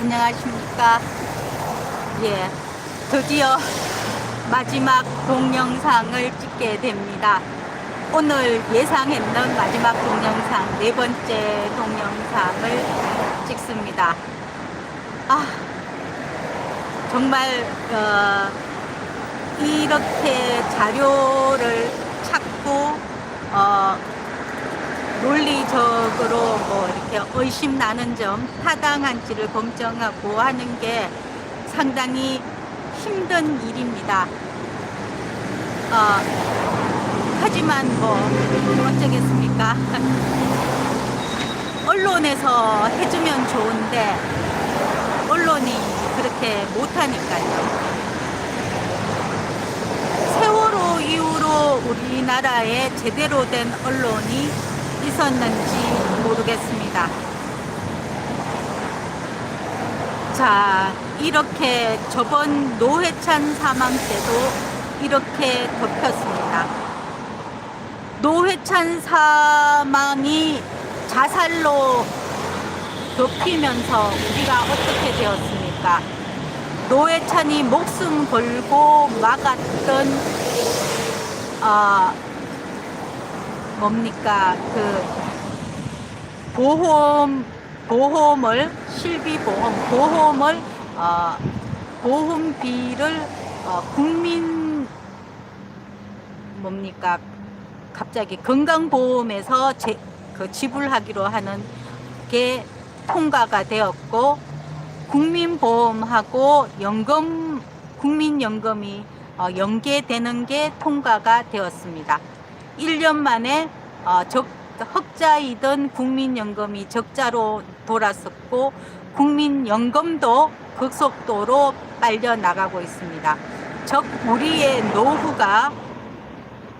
안녕하십니까. 예, 드디어 마지막 동영상을 찍게 됩니다. 오늘 예상했던 마지막 동영상, 네 번째 동영상을 찍습니다. 아, 정말, 어, 이렇게 자료를 찾고, 어, 논리적으로 뭐 이렇게 의심 나는 점, 타당한지를 검증하고 하는 게 상당히 힘든 일입니다. 어, 하지만 뭐 어쩌겠습니까? 언론에서 해주면 좋은데 언론이 그렇게 못하니까요. 세월호 이후로 우리나라에 제대로 된 언론이 있었는지 모르겠습니다. 자, 이렇게 저번 노회찬 사망 때도 이렇게 덮였습니다. 노회찬 사망이 자살로 덮이면서 우리가 어떻게 되었습니까? 노회찬이 목숨 걸고 막았던 어, 뭡니까 그 보험 보험을 실비 보험 보험을 어, 보험비를 어, 국민 뭡니까 갑자기 건강보험에서 제, 그 지불하기로 하는 게 통과가 되었고 국민보험하고 연금 국민연금이 어, 연계되는 게 통과가 되었습니다. 1년 만에 어, 적, 흑자이던 국민연금이 적자로 돌았었고 국민연금도 급속도로 빨려 나가고 있습니다. 즉 우리의 노후가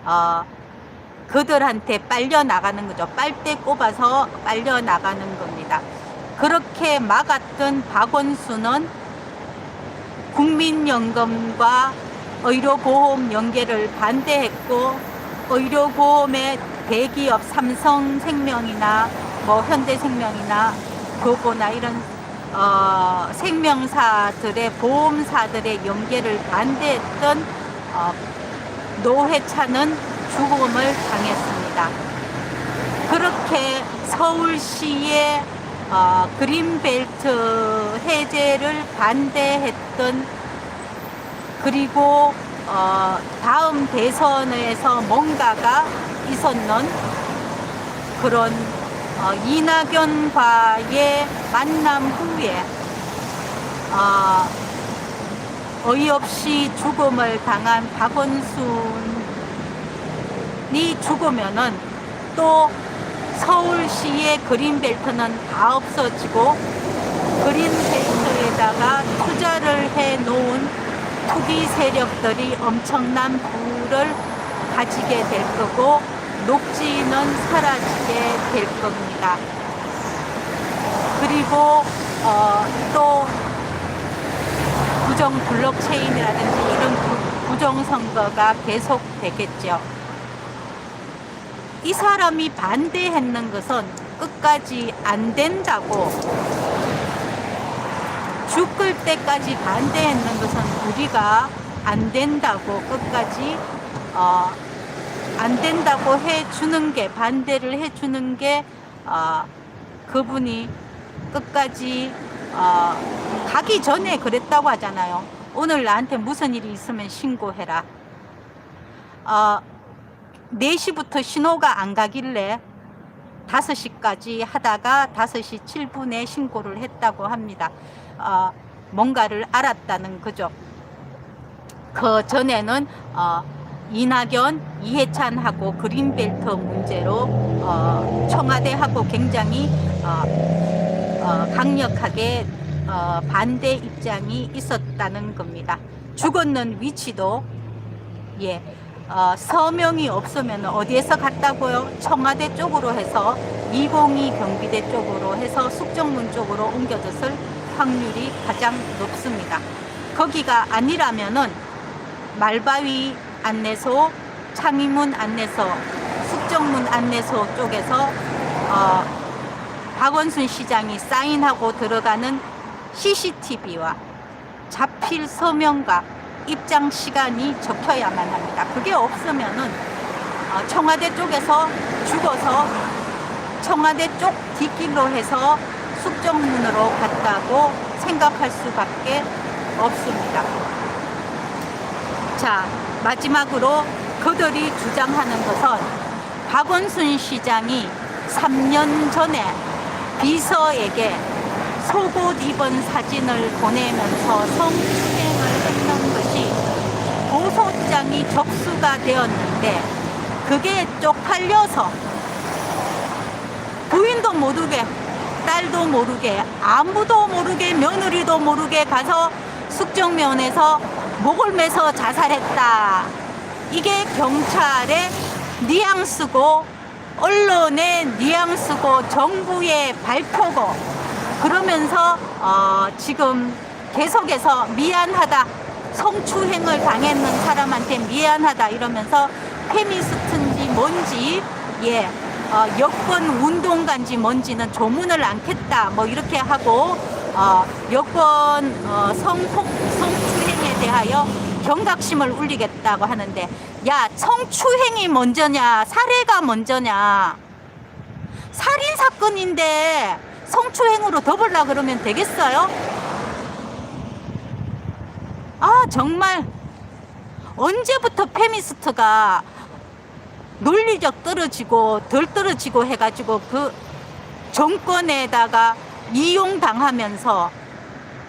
어, 그들한테 빨려 나가는 거죠. 빨대 꼽아서 빨려 나가는 겁니다. 그렇게 막았던 박원순은 국민연금과 의료보험 연계를 반대했고 의료보험의 대기업 삼성생명이나 뭐 현대생명이나 그거나 이런 어, 생명사들의 보험사들의 연계를 반대했던 어, 노회찬은 죽음을 당했습니다. 그렇게 서울시의 어, 그린벨트 해제를 반대했던 그리고 어, 다음 대선에서 뭔가가 있었는 그런 어, 이낙연과의 만남 후에 어, 어이없이 죽음을 당한 박원순이 죽으면은 또 서울시의 그린벨트는 다 없어지고 그린벨트에다가 투자를 해 놓은 투기 세력들이 엄청난 부를 가지게 될 거고 녹지는 사라지게 될 겁니다. 그리고 어, 또 부정 블록체인이라든지 이런 부- 부정 선거가 계속 되겠죠. 이 사람이 반대했는 것은 끝까지 안 된다고 죽을 때까지 반대했는 것은 우리가 안 된다고 끝까지 어, 안 된다고 해주는 게 반대를 해주는 게 어, 그분이 끝까지 어, 가기 전에 그랬다고 하잖아요. 오늘 나한테 무슨 일이 있으면 신고해라. 어, 4시부터 신호가 안 가길래 5시까지 하다가 5시 7분에 신고를 했다고 합니다. 어, 뭔가를 알았다는 거죠. 그 전에는 어, 이낙연, 이해찬하고 그린벨트 문제로 어, 청와대하고 굉장히 어, 어, 강력하게 어, 반대 입장이 있었다는 겁니다. 죽었는 위치도 예, 어, 서명이 없으면 어디에서 갔다고요? 청와대 쪽으로 해서 202 경비대 쪽으로 해서 숙정문 쪽으로 옮겨졌을 확률이 가장 높습니다. 거기가 아니라면은 말바위 안내소, 창의문 안내소, 숙정문 안내소 쪽에서 어, 박원순 시장이 사인하고 들어가는 CCTV와 잡힐 서명과 입장 시간이 적혀야만 합니다. 그게 없으면은 어, 청와대 쪽에서 죽어서 청와대 쪽 뒷길로 해서 숙정문으로 갔다고 생각할 수밖에 없습니다. 자, 마지막으로 그들이 주장하는 것은 박원순 시장이 3년 전에 비서에게 속옷 입은 사진을 보내면서 성추행을 했던 것이 고소장이 접수가 되었는데 그게 쪽팔려서 부인도 모르게 딸도 모르게 아무도 모르게 며느리도 모르게 가서 숙정면에서 목을 매서 자살했다. 이게 경찰의 뉘앙스고 언론의 뉘앙스고 정부의 발표고 그러면서 어, 지금 계속해서 미안하다 성추행을 당했는 사람한테 미안하다 이러면서 페미스트인지 뭔지 예 어, 여권 운동가인지 뭔지는 조문을 않겠다. 뭐 이렇게 하고 어, 여권 어, 성폭 성추행에 대하여 경각심을 울리겠다고 하는데 야 성추행이 먼저냐 살해가 먼저냐? 살인 사건인데 성추행으로 덮으려 그러면 되겠어요? 아 정말. 언제부터 페미스트가 논리적 떨어지고 덜 떨어지고 해가지고 그 정권에다가 이용당하면서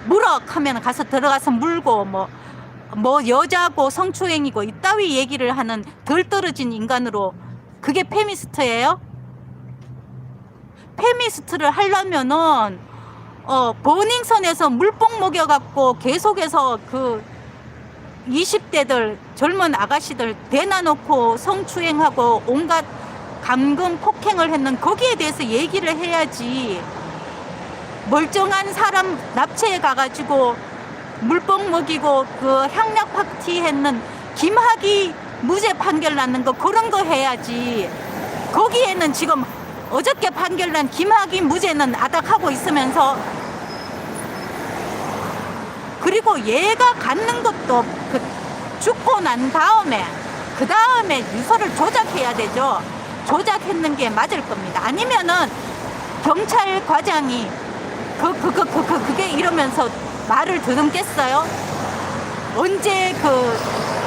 무럭하면 가서 들어가서 물고 뭐, 뭐 여자고 성추행이고 이따위 얘기를 하는 덜 떨어진 인간으로 그게 페미스트예요? 페미스트를 하려면은 어, 버닝썬에서 물뽕 먹여갖고 계속해서 그 20대들 젊은 아가씨들 대놔놓고 성추행하고 온갖 감금 폭행을 했는 거기에 대해서 얘기를 해야지. 멀쩡한 사람 납치해 가가지고 물뽕 먹이고 그 향락 파티 했는 김학이 무죄 판결 났는 거 그런 거 해야지. 거기에는 지금 어저께 판결 난 김학이 무죄는 아닥하고 있으면서 그리고 얘가 갖는 것도 그 죽고 난 다음에 그 다음에 유서를 조작해야 되죠. 조작했는 게 맞을 겁니다. 아니면은 경찰 과장이 그 그 그 그 그, 그게 이러면서 말을 더듬겠어요? 언제 그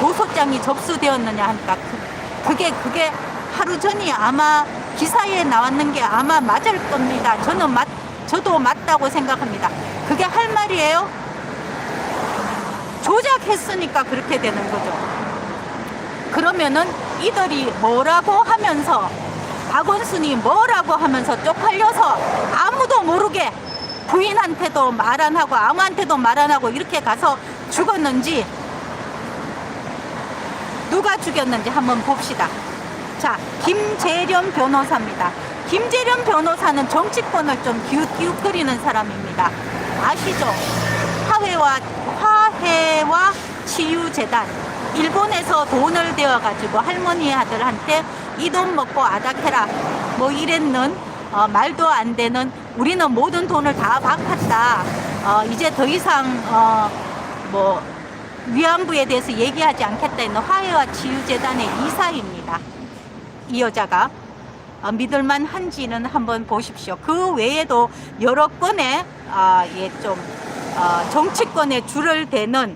고소장이 접수되었느냐 하니까 그, 그게 그게 하루 전이 아마 기사에 나왔는 게 아마 맞을 겁니다. 저는 맞 저도 맞다고 생각합니다. 그게 할 말이에요? 조작했으니까 그렇게 되는 거죠. 그러면은 이들이 뭐라고 하면서 박원순이 뭐라고 하면서 쪽팔려서 아무도 모르게 부인한테도 말 안 하고 아무한테도 말 안 하고 이렇게 가서 죽었는지 누가 죽였는지 한번 봅시다. 자, 김재련 변호사입니다. 김재련 변호사는 정치권을 좀 기웃기웃거리는 사람입니다. 아시죠? 화해와 화해와 치유재단 일본에서 돈을 대어 가지고 할머니 아들한테 이 돈 먹고 아닥해라 뭐 이랬는 어, 말도 안 되는 우리는 모든 돈을 다 박았다 어, 이제 더 이상 어, 뭐 위안부에 대해서 얘기하지 않겠다 했는 화해와 치유재단의 이사입니다. 이 여자가 어, 믿을만 한지는 한번 보십시오. 그 외에도 여러 건의 아, 예, 좀 어, 정치권에 줄을 대는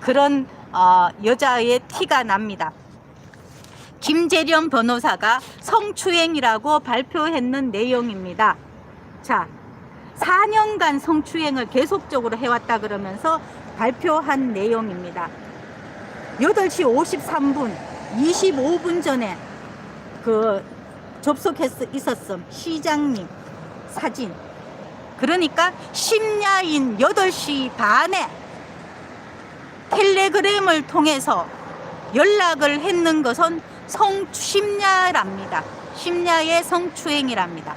그런 어, 여자의 티가 납니다. 김재련 변호사가 성추행이라고 발표했는 내용입니다. 자, 4년간 성추행을 계속적으로 해왔다 그러면서 발표한 내용입니다. 8시 53분, 25분 전에 그 접속했 있었음 시장님 사진. 그러니까 심야인 8시 반에 텔레그램을 통해서 연락을 했는 것은 성 심야랍니다. 심야의 성추행이랍니다.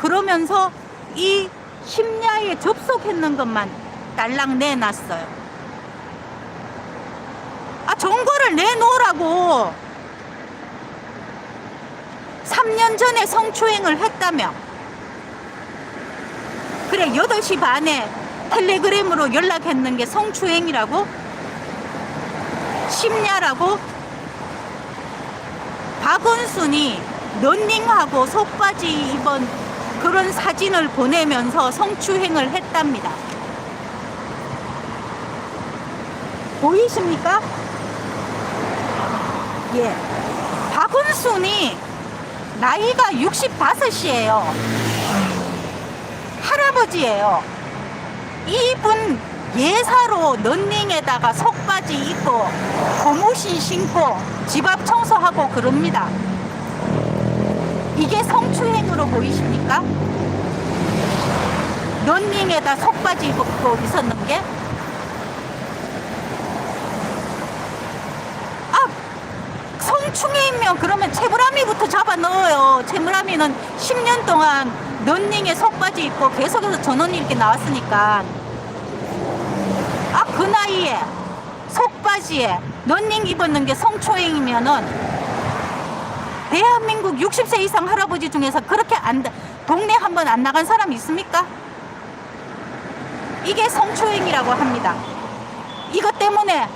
그러면서 이 심야에 접속했는 것만 딸랑 내놨어요. 아, 정보를 내놓으라고. 3년 전에 성추행을 했다며. 그래, 8시 반에 텔레그램으로 연락했는 게 성추행이라고? 심야라고? 박원순이 런닝하고 속바지 입은 그런 사진을 보내면서 성추행을 했답니다. 보이십니까? 예. 박원순이 나이가 65이에요. 할아버지예요. 이분 예사로 런닝에다가 속바지 입고 고무신 신고 집 앞 청소하고 그럽니다. 이게 성추행으로 보이십니까? 런닝에다 속바지 입고 있었는 게? 아, 성추행이면 그러면 채무라미부터 잡아 넣어요. 채무라미는 10년 동안 런닝에 속바지 입고 계속해서 전원이 이렇게 나왔으니까. 아, 그 나이에 속바지에 런닝 입었는 게 성추행이면은 대한민국 60세 이상 할아버지 중에서 그렇게 안, 동네 한 번 안 나간 사람 있습니까? 이게 성추행이라고 합니다. 이것 때문에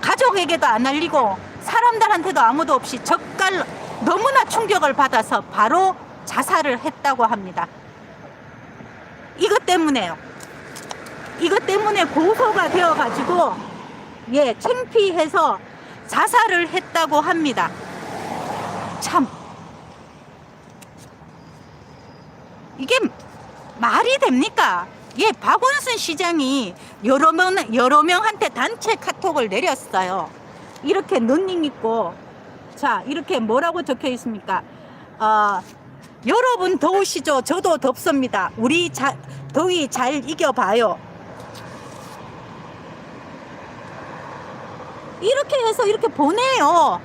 가족에게도 안 알리고 사람들한테도 아무도 없이 젓갈 너무나 충격을 받아서 바로 자살을 했다고 합니다. 이것 때문에요. 이것 때문에 고소가 되어가지고 예 창피해서 자살을 했다고 합니다. 참 이게 말이 됩니까? 예, 박원순 시장이 여러 명 여러 명한테 단체 카톡을 내렸어요. 이렇게 런닝 있고 자 이렇게 뭐라고 적혀 있습니까? 어, 여러분 더우시죠? 저도 덥습니다. 우리 자, 더위 잘 이겨봐요. 이렇게 해서 이렇게 보내요.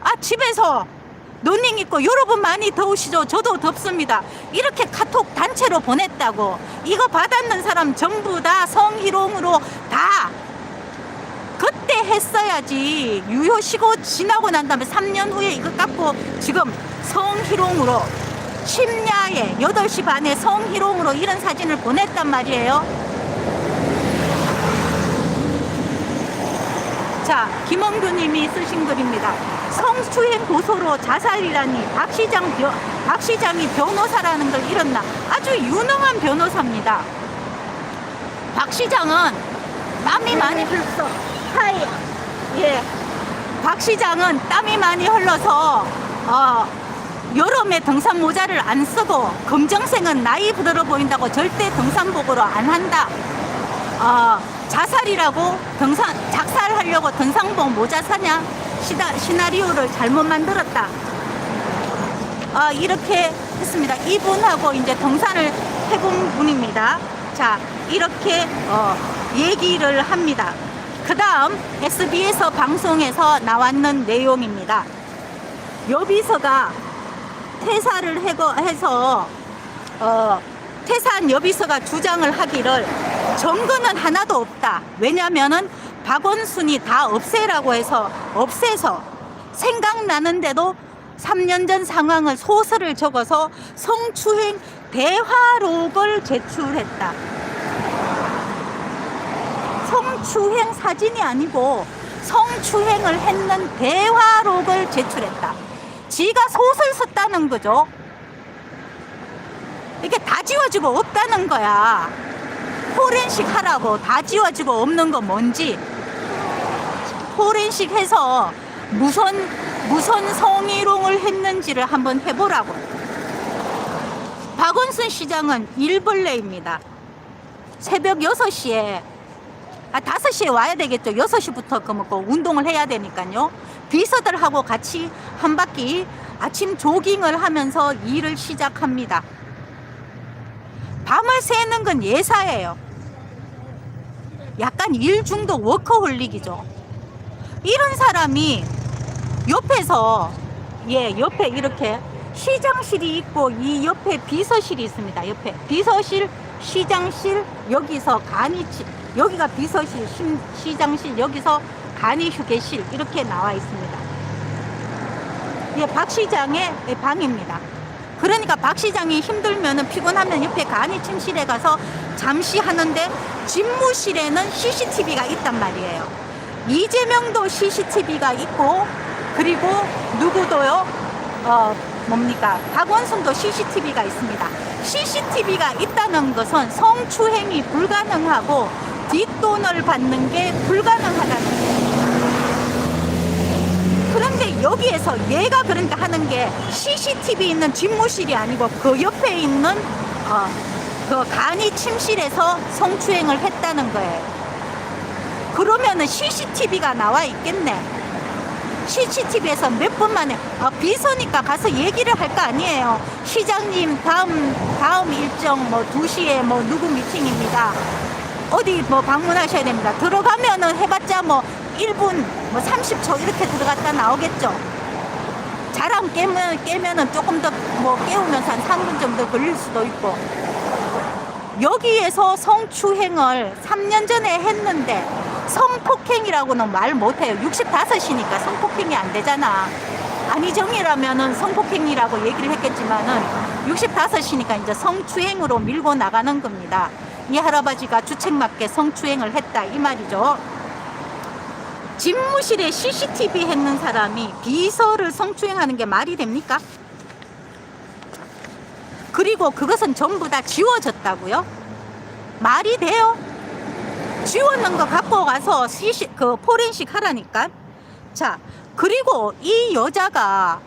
아 집에서 런닝 입고 여러분 많이 더우시죠? 저도 덥습니다. 이렇게 카톡 단체로 보냈다고. 이거 받았는 사람 전부 다 성희롱으로 다 그때 했어야지. 유효시고 지나고 난 다음에 3년 후에 이거 깎고 지금 성희롱으로 심야에 8시 반에 성희롱으로 이런 사진을 보냈단 말이에요. 자, 김원규님이 쓰신 글입니다. 성추행 고소로 자살이라니 박 시장 변, 박 시장이 변호사라는 걸 잃었나? 아주 유능한 변호사입니다. 박 시장은 땀이 많이 흘렀어. 하이. 예. 박 시장은 땀이 많이 흘러서 어, 여름에 등산 모자를 안 쓰고 검정색은 나이 들어 보인다고 절대 등산복으로 안 한다. 어, 자살이라고 등산 작살하려고 등산복 모자 사냐 시다, 시나리오를 잘못 만들었다. 어, 이렇게 했습니다. 이분하고 이제 등산을 해본 분입니다. 자 이렇게 어, 얘기를 합니다. 그 다음 SBS 방송에서 나왔는 내용입니다. 여비서가 퇴사를 해서 어, 퇴사한 여비서가 주장을 하기를 증거는 하나도 없다. 왜냐면은 박원순이 다 없애라고 해서 없애서 생각나는데도 3년 전 상황을 소설을 적어서 성추행 대화록을 제출했다. 성추행 사진이 아니고 성추행을 했는 대화록을 제출했다. 지가 소설 썼다는 거죠. 이게 다 지워지고 없다는 거야. 포렌식 하라고 다 지워지고 없는 거 뭔지 포렌식 해서 무슨 무슨 성희롱을 했는지를 한번 해보라고. 박원순 시장은 일벌레입니다. 새벽 6시에 아 5시에 와야 되겠죠. 6시부터 그 먹고 운동을 해야 되니까요. 비서들하고 같이 한 바퀴 아침 조깅을 하면서 일을 시작합니다. 밤을 새는 건 예사예요. 약간 일 중독 워커홀릭이죠. 이런 사람이 옆에서 예 옆에 이렇게 시장실이 있고 이 옆에 비서실이 있습니다. 옆에 비서실, 시장실 여기서 간이치 여기가 비서실, 시, 시장실 여기서 간이 휴게실 이렇게 나와 있습니다. 예, 박 시장의 방입니다. 그러니까 박 시장이 힘들면은 피곤하면 옆에 간이 침실에 가서 잠시 하는데 집무실에는 CCTV가 있단 말이에요. 이재명도 CCTV가 있고 그리고 누구도요? 어 뭡니까? 박원순도 CCTV가 있습니다. CCTV가 있다는 것은 성추행이 불가능하고 뒷돈을 받는 게 불가능하다는. 그런데 여기에서 얘가 그러니까 하는 게 CCTV 있는 집무실이 아니고 그 옆에 있는 어, 그 간이 침실에서 성추행을 했다는 거예요. 그러면은 CCTV가 나와 있겠네. CCTV에서 몇 분 만에 아, 비서니까 가서 얘기를 할 거 아니에요. 시장님 다음 다음 일정 뭐 2시에 뭐 누구 미팅입니다. 어디 뭐 방문하셔야 됩니다. 들어가면은 해봤자 뭐 1분 뭐 30초 이렇게 들어갔다 나오겠죠. 잘안 깨면 깨면은 조금 더 뭐 깨우면서 한 3분 정도 걸릴 수도 있고. 여기에서 성추행을 3년 전에 했는데 성폭행이라고는 말 못해요. 65이니까 성폭행이 안 되잖아. 안희정이라면은 성폭행이라고 얘기를 했겠지만은 65이니까 이제 성추행으로 밀고 나가는 겁니다. 이 할아버지가 주책맞게 성추행을 했다 이 말이죠. 집무실에 CCTV 했는 사람이 비서를 성추행하는 게 말이 됩니까? 그리고 그것은 전부 다 지워졌다고요? 말이 돼요? 지웠는 거 갖고 가서 CC, 그 포렌식 하라니까. 자, 그리고 이 여자가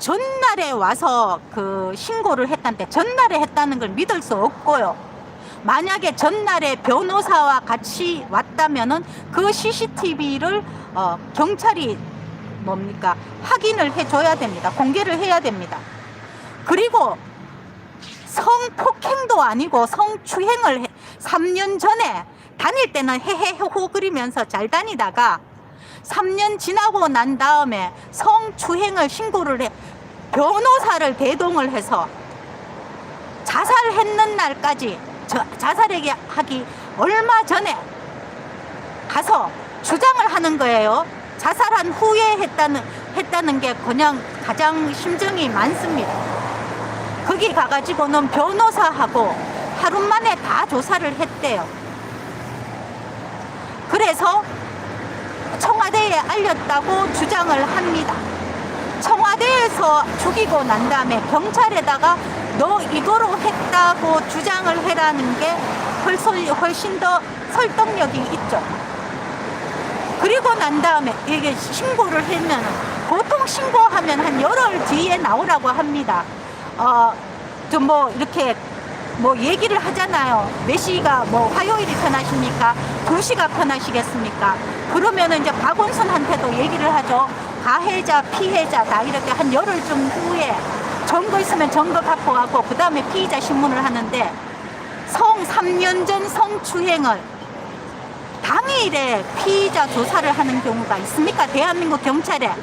전날에 와서 그 신고를 했다는데 전날에 했다는 걸 믿을 수 없고요. 만약에 전날에 변호사와 같이 왔다면은 그 CCTV를 어, 경찰이 뭡니까 확인을 해줘야 됩니다. 공개를 해야 됩니다. 그리고 성폭행도 아니고 성추행을 해, 3년 전에 다닐 때는 헤헤호호 그리면서 잘 다니다가 3년 지나고 난 다음에 성추행을 신고를 해 변호사를 대동을 해서 자살했는 날까지 저, 자살하기 하기 얼마 전에 가서 주장을 하는 거예요. 자살한 후에 했다는 했다는 게 그냥 가장 심정이 많습니다. 거기 가가지고는 변호사하고 하루 만에 다 조사를 했대요. 그래서 청와대에 알렸다고 주장을 합니다. 청와대에서 죽이고 난 다음에 경찰에다가 너 이거로 했다고 주장을 해라는 게 훨씬, 더 설득력이 있죠. 그리고 난 다음에 이게 신고를 하면 보통 신고하면 한 열흘 뒤에 나오라고 합니다. 어, 좀 뭐 이렇게 뭐 얘기를 하잖아요. 몇 시가 뭐 화요일이 편하십니까? 두 시가 편하시겠습니까? 그러면은 이제 박원순한테도 얘기를 하죠. 가해자, 피해자 다 이렇게 한 열흘쯤 후에 증거 있으면 증거 갖고 가고 그 다음에 피의자 신문을 하는데 성 3년 전 성추행을 당일에 피의자 조사를 하는 경우가 있습니까? 대한민국 경찰에.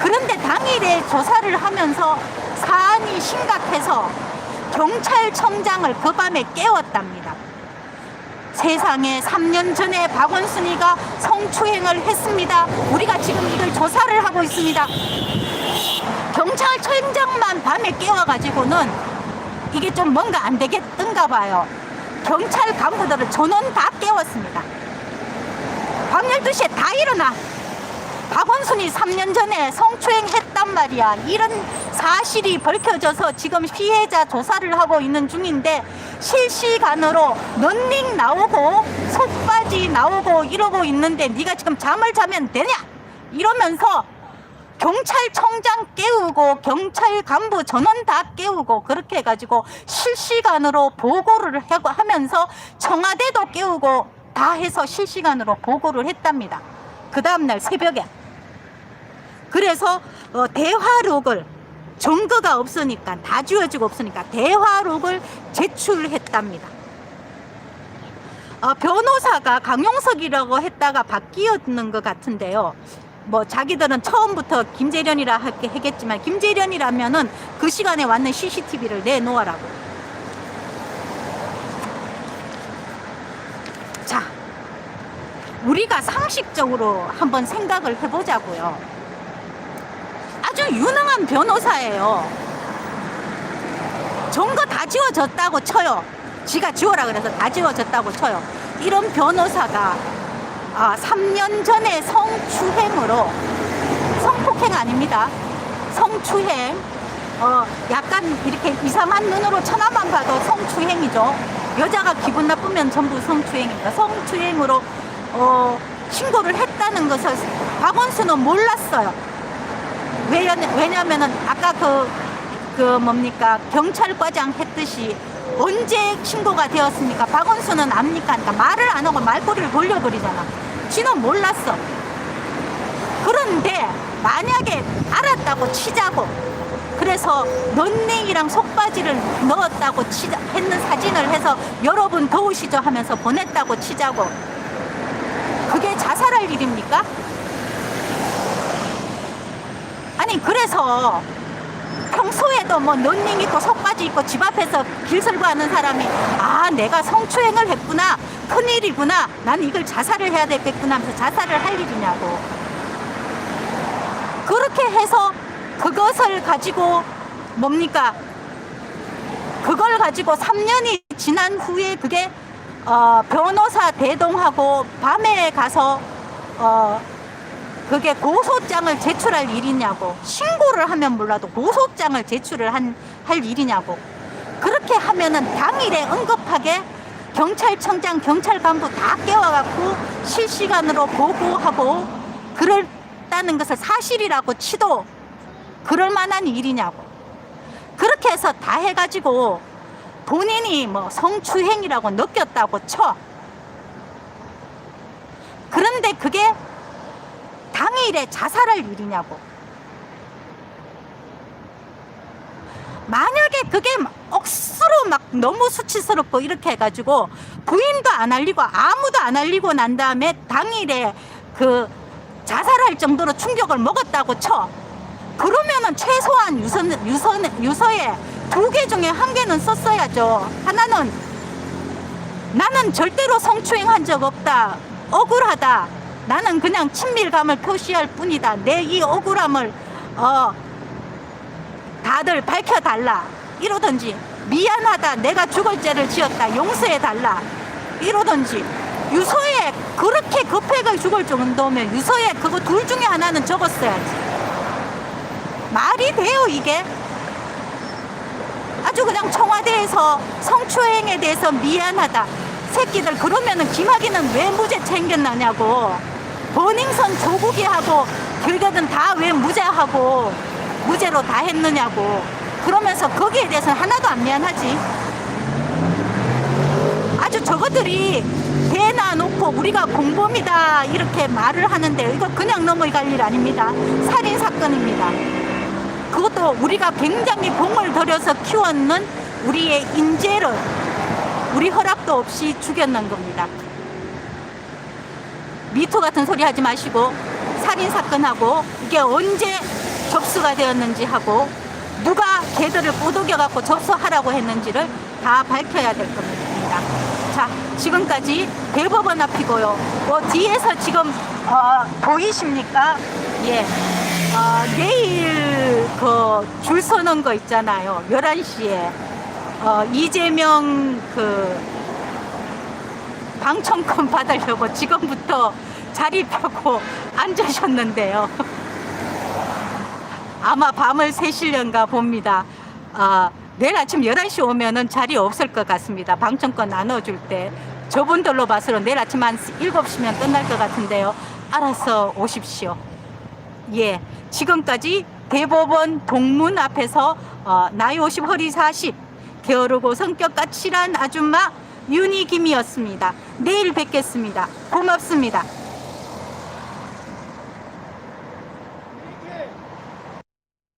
그런데 당일에 조사를 하면서 사안이 심각해서 경찰청장을 그 밤에 깨웠답니다. 세상에 3년 전에 박원순이가 성추행을 했습니다. 우리가 지금 이걸 조사를 하고 있습니다. 경찰청장만 밤에 깨워가지고는 이게 좀 뭔가 안 되겠던가 봐요. 경찰 간부들을 전원 다 깨웠습니다. 밤 12시에 다 일어나. 박원순이 3년 전에 성추행했단 말이야. 이런 사실이 밝혀져서 지금 피해자 조사를 하고 있는 중인데 실시간으로 런닝 나오고 속바지 나오고 이러고 있는데 네가 지금 잠을 자면 되냐? 이러면서 경찰청장 깨우고 경찰 간부 전원 다 깨우고 그렇게 해가지고 실시간으로 보고를 하면서 청와대도 깨우고 다 해서 실시간으로 보고를 했답니다. 그 다음날 새벽에. 그래서 어, 대화록을 증거가 없으니까 다 지워지고 없으니까 대화록을 제출했답니다. 어, 변호사가 강용석이라고 했다가 바뀌었는 것 같은데요. 뭐 자기들은 처음부터 김재련이라 하겠지만 김재련이라면은 그 시간에 왔는 CCTV를 내놓으라고. 우리가 상식적으로 한번 생각을 해보자고요. 아주 유능한 변호사예요. 증거 다 지워졌다고 쳐요. 지가 지워라 그래서 다 지워졌다고 쳐요. 이런 변호사가 아, 3년 전에 성추행으로 성폭행 아닙니다. 성추행. 어, 약간 이렇게 이상한 눈으로 천하만 봐도 성추행이죠. 여자가 기분 나쁘면 전부 성추행입니다. 성추행으로 어, 신고를 했다는 것을 박원순은 몰랐어요. 왜냐, 왜냐면은 아까 그, 그 뭡니까 경찰과장 했듯이 언제 신고가 되었습니까? 박원순은 압니까? 그러니까 말을 안 하고 말꼬리를 돌려버리잖아. 지는 몰랐어. 그런데 만약에 알았다고 치자고 그래서 넌닝이랑 속바지를 넣었다고 치자, 했는 사진을 해서 여러분 더우시죠 하면서 보냈다고 치자고 그게 자살할 일입니까? 아니 그래서 평소에도 뭐 넌닝 입고 속바지 입고 집 앞에서 길 설고 하는 사람이 아 내가 성추행을 했구나 큰일이구나 난 이걸 자살을 해야 되겠구나 하면서 자살을 할 일이냐고 그렇게 해서 그것을 가지고 뭡니까 그걸 가지고 3년이 지난 후에 그게 어, 변호사 대동하고 밤에 가서 어, 그게 고소장을 제출할 일이냐고. 신고를 하면 몰라도 고소장을 제출을 한, 할 일이냐고. 그렇게 하면은 당일에 응급하게 경찰청장 경찰 간부 다 깨워갖고 실시간으로 보고하고 그랬다는 것을 사실이라고 치도 그럴 만한 일이냐고. 그렇게 해서 다 해가지고 본인이 뭐 성추행이라고 느꼈다고 쳐 그런데 그게 당일에 자살할 일이냐고. 만약에 그게 막 억수로 막 너무 수치스럽고 이렇게 해가지고 부인도 안 알리고 아무도 안 알리고 난 다음에 당일에 그 자살할 정도로 충격을 먹었다고 쳐. 그러면은 최소한 유서, 유서, 유서에 두 개 중에 한 개는 썼어야죠. 하나는 나는 절대로 성추행한 적 없다. 억울하다. 나는 그냥 친밀감을 표시할 뿐이다. 내 이 억울함을 어 다들 밝혀달라. 이러든지 미안하다. 내가 죽을 죄를 지었다. 용서해 달라. 이러든지 유서에 그렇게 급하게 죽을 정도면 유서에 그거 둘 중에 하나는 적었어야지. 말이 돼요 이게? 아주 그냥 청와대에서 성추행에 대해서 미안하다. 새끼들 그러면은 김학의는 왜 무죄 챙겼나냐고. 버닝썬 조국이 하고 결국은 다왜 무죄하고 무죄로 다 했느냐고. 그러면서 거기에 대해서는 하나도 안 미안하지. 아주 저것들이 대놔놓고 우리가 공범이다 이렇게 말을 하는데 이거 그냥 넘어갈 일 아닙니다. 살인 사건입니다. 그것도 우리가 굉장히 공을 들여서 키웠는 우리의 인재를 우리 허락도 없이 죽였는 겁니다. 미투 같은 소리 하지 마시고 살인 사건하고 이게 언제 접수가 되었는지 하고 누가 걔들을 꼬드겨 갖고 접수하라고 했는지를 다 밝혀야 될 겁니다. 자, 지금까지 대법원 앞이고요. 뭐 뒤에서 지금 어, 보이십니까? 예. 어, 내일 그줄 서는 거 있잖아요. 11시에. 어, 이재명 그 방청권 받으려고 지금부터 자리 펴고 앉으셨는데요. 아마 밤을 새시련가 봅니다. 아, 내일 아침 11시 오면은 자리 없을 것 같습니다. 방청권 나눠줄 때. 저분들로 봐서는 내일 아침 한 7시면 끝날 것 같은데요. 알아서 오십시오. 예. 지금까지 대법원 동문 앞에서 어, 나이 50, 허리 40, 게으르고 성격 까칠한 아줌마 윤희김이었습니다. 내일 뵙겠습니다. 고맙습니다.